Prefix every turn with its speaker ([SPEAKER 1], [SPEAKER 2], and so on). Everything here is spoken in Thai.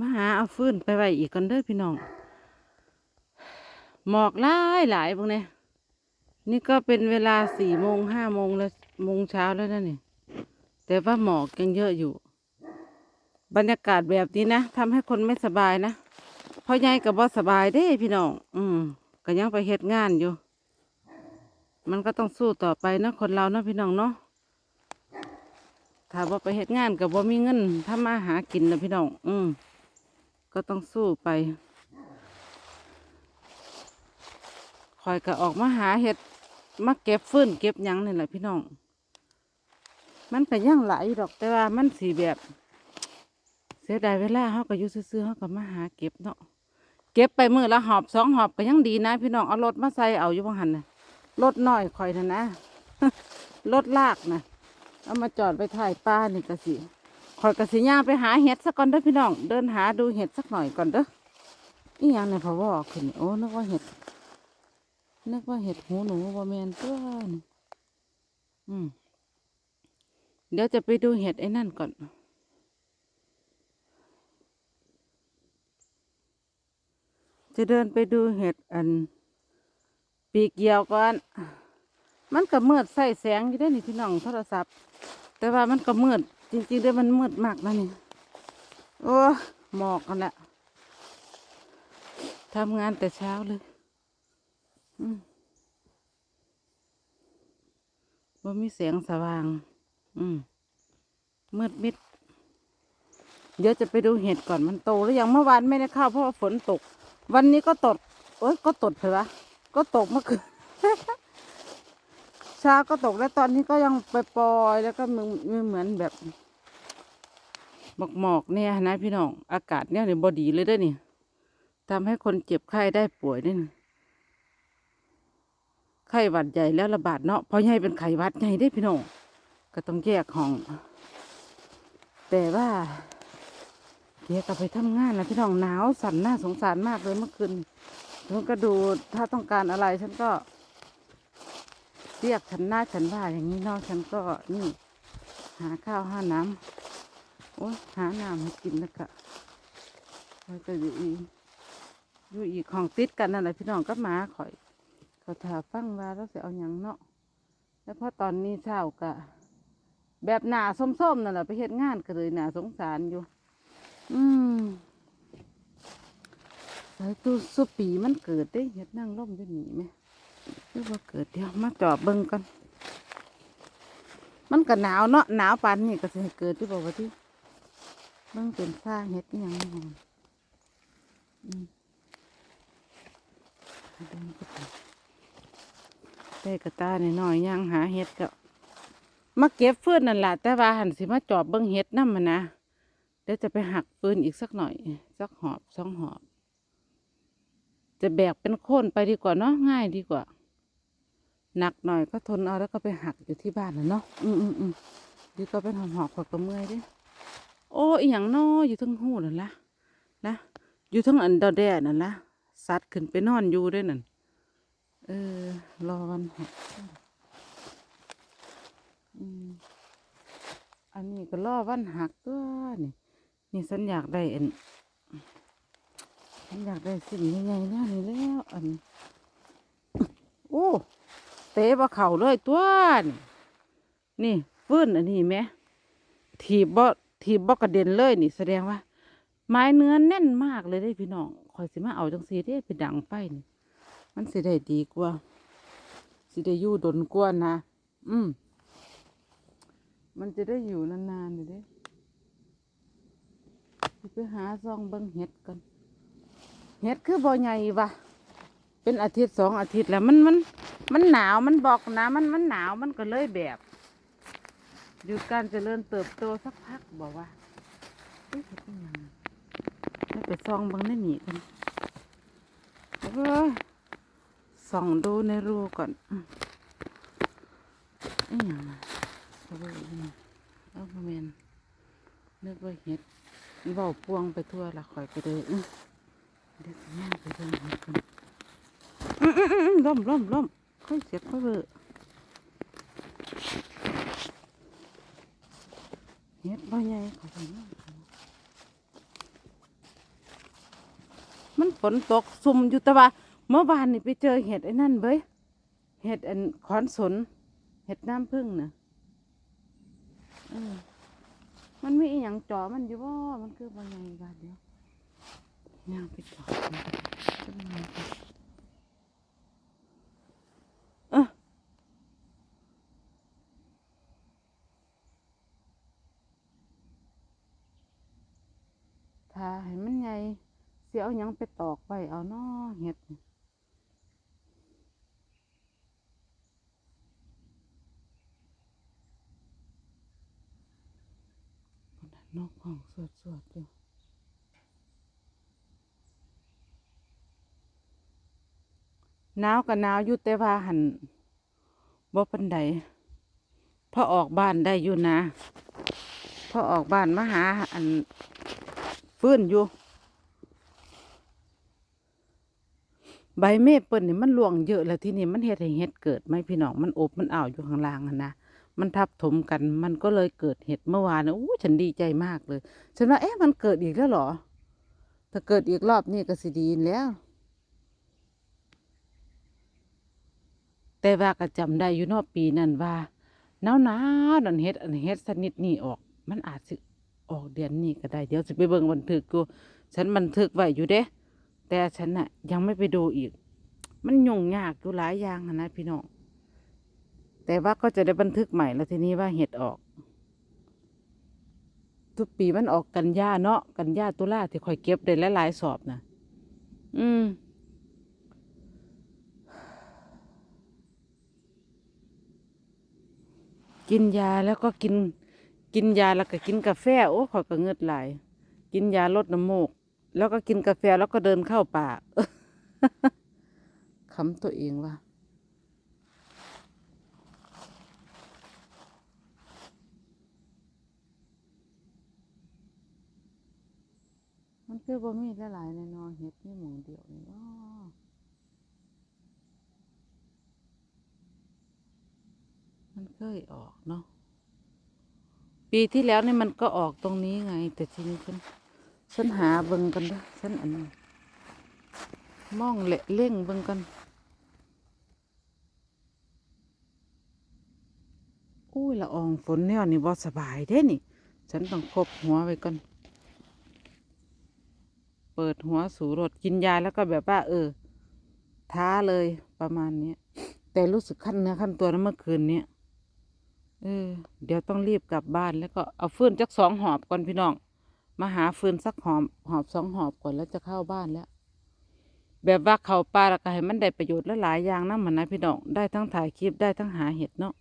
[SPEAKER 1] มาหาเอาฟืนไปไว้อีกกันเด้อพี่น้อง หมอกหลายหลายพวกเนี้ยนี่ก็เป็นเวลาสี่โมงห้าโมงแล้วโมงเช้าแล้วนะนี่ แต่ว่าหมอกยังเยอะอยู่ บรรยากาศแบบนี้นะทำให้คนไม่สบายนะเพราะยายกับบ่สบายเด้พี่น้อง อืมก็ยังไปเฮ็ดงานอยู่ มันก็ต้องสู้ต่อไปนะคนเราเนาะพี่น้องเนาะถ้าว่าไปเฮ็ดงานกับว่ามีเงินถ้ามาหากินนะพี่น้อง อืม ก็ต้องสู้ไปคอยก็ออกมาหาเห็ดมาเก็บฟืนเก็บยังนี่แหละพี่น้อง มันก็ยังหลายอยู่ดอกแต่ว่ามันสีแบบ เสียดายเวลาเขาก็อยู่ซื่อเขาก็มาหาเก็บเนาะเก็บไปมือละหอบสองหอบก็ยังดีนะ พี่น้องเอารถมาใส่เอาอยู่บางหันนะรถน้อยคอยนะนะรถลากนะเอามาจอดไปถ่ายป้านี่กะสิ คอยกะสิย่าไปหาเห็ดสักก่อนเด้อพี่น้อง เดินหาดูเห็ดสักหน่อยก่อนเด้ออีหยังในพะวอขึ้นโอ้นึกว่าเห็ดนึกว่าเห็ดหูหนูบ่าแมนตัวนี่อืมเดี๋ยวจะไปดูเห็ดไอ้นั่นก่อน จะเดินไปดูเห็ดอัน ปีกเหี่ยวก่อน มันก็มืดใส่แสงอยู่ได้นี่พี่น้องโทรศัพท์ แต่ว่ามันก็มืด จริงๆด้อมันมืดมากนะนี่โอ้หมอกกันแหละทำงานแต่เช้าเลยว่ามีเสียงสว่าง อืมมืดมิด เดี๋ยวจะไปดูเห็ดก่อนมันโตหรือยังเมื่อวานไม่ได้เข้าเพราะว่าฝนตก วันนี้ก็ตดโอ้ยก็ตดเถอะก็ตกเมื่อคืน เช้าก็ตกแล้วตอนนี้ก็ยังไปปล่อยๆแล้วก็มึงเหมือนแบบหมอกหมอกๆเนี่ยนะพี่น้องอากาศเนี่ยเนี่ยบอดีเลยเด้วยนี่ทำให้คนเจ็บไข้ได้ป่วยด้วยนี่ไข้หวัดใหญ่แล้วระบาดเนาะเพราะใหญ่เป็นไข้หวัดใหญ่ได้พี่น้องก็ต้องแยกห้อง แต่ว่าเกียก็ไปทำงานนะพี่น้องหนาวสั่นน่าสงสารมากเลยเมื่อคืนฉันก็ดูถ้าต้องการอะไรฉันก็ เรียกฉันหน้าฉันว่าอย่างนี้เนาะฉันก็นี่ หาข้าวหาน้ำโอ้หาน้ำให้กินแล้วก็แล้วก็อยู่อีกอยู่อีกของติดกันนั่นแหละพี่น้องก็มาข่อยเขาถาฟังว่าแล้วจะเอาอย่างเนาะแล้วพอตอนนี้เช้ากะแบบหนาส้มๆนั่นแหละไปเฮ็ดงานก็เลยหนาสงสารอยู่ อืมสายตู้สุปีมันเกิดได้เฮ็ดนั่งร่มจะหนีไหม หรือว่าเกิดเดี๋ยวมาจอบเบิ่งกัน มันก็หนาวเนาะหนาวปานนี้ก็สิเกิดที่บอกว่าที่เบิ่งเป็นซ่าเฮ็ดยังนี่มันอืมเดินไปได้กระตาหน่อยๆย่างหาเห็ดก็มาเก็บฟืนนั่นแหละแต่ว่าหันสิมาจอบเบิ่งเห็ดนั่มันนะเดี๋ยวจะไปหักฟืนอีกสักหน่อย สักหอบสองหอบ จะแบกเป็นโค่นไปดีกว่าเนาะง่ายดีกว่า หนักหน่อยก็ทนเอาแล้วก็ไปหักอยู่ที่บ้านนะเนาะอืมอืมอืมดีก็เป็นหอมหอบๆขอดกระเมื่อยดิโอ้อีหยังนออยู่ทั้งหูนั่นละนะอยู่ทั้งอันดอแดนั่นละสัตว์ขึ้นไปนอนอยู่ด้วยนั่นเออรอวันหักอืมอันนี้ก็รอวันหักตัวนี่นี่ฉันอยากได้อันฉันอยากได้สิ่งใหญ่ๆแน่นี่แล้วอันโอ้ เตะบ่เข่าเลยตัวนี่นี่ฟื้นอันนี้ไหมถีบบ่ถีบบ่กระเด็นเลยนี่แสดงว่า ไม้เนื้อแน่นมากเลยได้พี่น้องคอยสิมาเอาจังสีได้ไปดังไฟนี่มันสิได้ดีกว่าสิได้อยู่ดนกว่านะอืมมันจะได้อยู่นานๆเลยเด้สิไปหาซองเบิ่งเห็ดกันเห็ดคือบ่ใหญ่วะเป็นอาทิตย์สองอาทิตย์แล้วมันมัน มันหนาวมันบอกนะมันมันหนาวมันก็เลยแบบหยุดการเจริญเติบโตสักพักบอกว่าเอ๊ะเฮ็ดอิหยังให้ไปส่องบังในหนีกันเอ้ยส่องดูในรูก่อนอืมอย่างเอาไปอีกหน่อยเอามาเมนนึกว่าเห็ดเบาพวงไปทั่วละข่อยไปเลยอื้อเดี๋ยวสิย่ไปเดินเห็ดกันอืมอืมอืมล่มล่มล่ม ค่อยเสียค่อยเบอเฮ็ดบ่ใหญ่ขาไปนั่งมันฝนตกซุ่มอยู่แต่ว่าเมื่อวานนี่ไปเจอเห็ดไอ้นั่นเบ้ยเห็ดอันขอนสน เห็ดน้ำผึ้งนะเออมันมีอหย่างจอมันอยู่บ่มันคือบ่ไงบาดเดียวย่างไปจอมันก็เป็นไงกันเออาให้มันใหญ่เสียเอายังไปตอกไปเอานอเห็ดนี่นกห้องสวดสวดอยู่หนาวกับหนาวอยู่แต่ว่าหันบ่ปันใดพอออกบ้านได้อยู่นะ พอออกบ้านมาหาอัน ฟื้นอยู่ ใบเมเปิลนี่มันหลวงเยอะแล้วที่นี่มันเฮ็ดให้เฮ็ดเกิดไหมพี่น้องมันอบมันอ่าวอยู่ข้างล่างนะมันทับถมกัน มันก็เลยเกิดเห็ดเมื่อวานนะอู้ฉันดีใจมากเลยฉันว่าเอ๊ะมันเกิดอีกแล้วเหรอถ้าเกิดอีกรอบนี่ก็สิดีแล้ว แต่ว่าก็จำได้อยู่นอกปีนั้นว่าหนาวหนาวๆนั่นเฮ็ดอันเฮ็ดสนิดนี่ออก มันอาจสิ ออกเดือนนี้ก็ได้ เดี๋ยวสิไปเบิ่งบันทึกกูฉันบันทึกไว้อยู่เด้ แต่ฉันน่ะ ยังไม่ไปดูอีก มันยุ่งยากอยู่หลายอย่างหั้นนะพี่น้องแต่ว่าก็จะได้บันทึกใหม่แล้วทีนี้ว่าเห็ดออก ทุกปีมันออกกันยาเนาะกันยาตุลาที่คอยเก็บได้หลายๆสอบนะอืม กินยาแล้วก็กิน กินยาแล้วก็กินกาแฟโอ้ขอยก็เงือดไหลายกินยาลดน้ำมูก แล้วก็กินกาแฟแล้วก็เดินเข้าป่าคำตัวเองว่ามันคือบ่มีหลายๆในนอเห็ดนี่หมองเดียวนี่เนาะมันเคยออกเนาะ ปีที่แล้วนี่มันก็ออกตรงนี้ไง แต่ทีนี้ฉันฉันหาเบิ่งกันด้ฉันอันมองเละเล่งเบิ่งกัน อุ้ยละอองฝนแนวนี่บ่สบายเด้นี่ ฉันต้องคบหัวไว้ก่อนเปิดหัวสูรถกินยาแล้วก็แบบว่า เออ ท้าเลยประมาณนี้แต่รู้สึกขั้นเนื้อขั้นตัวนะเมื่อคืนเนี้ย เออ เดี๋ยวต้องรีบกลับบ้านแล้วก็เอาฟืนจักสองหอบก่อนพี่น้อง มาหาฟืนสักหอบหอบสองหอบก่อนแล้วจะเข้าบ้านแล้ว แบบว่าเขาปลาแล้วก็ให้มันได้ประโยชน์หลายๆอย่างนะมันนะพี่น้อง ได้ทั้งถ่ายคลิปได้ทั้งหาเห็ดเนาะ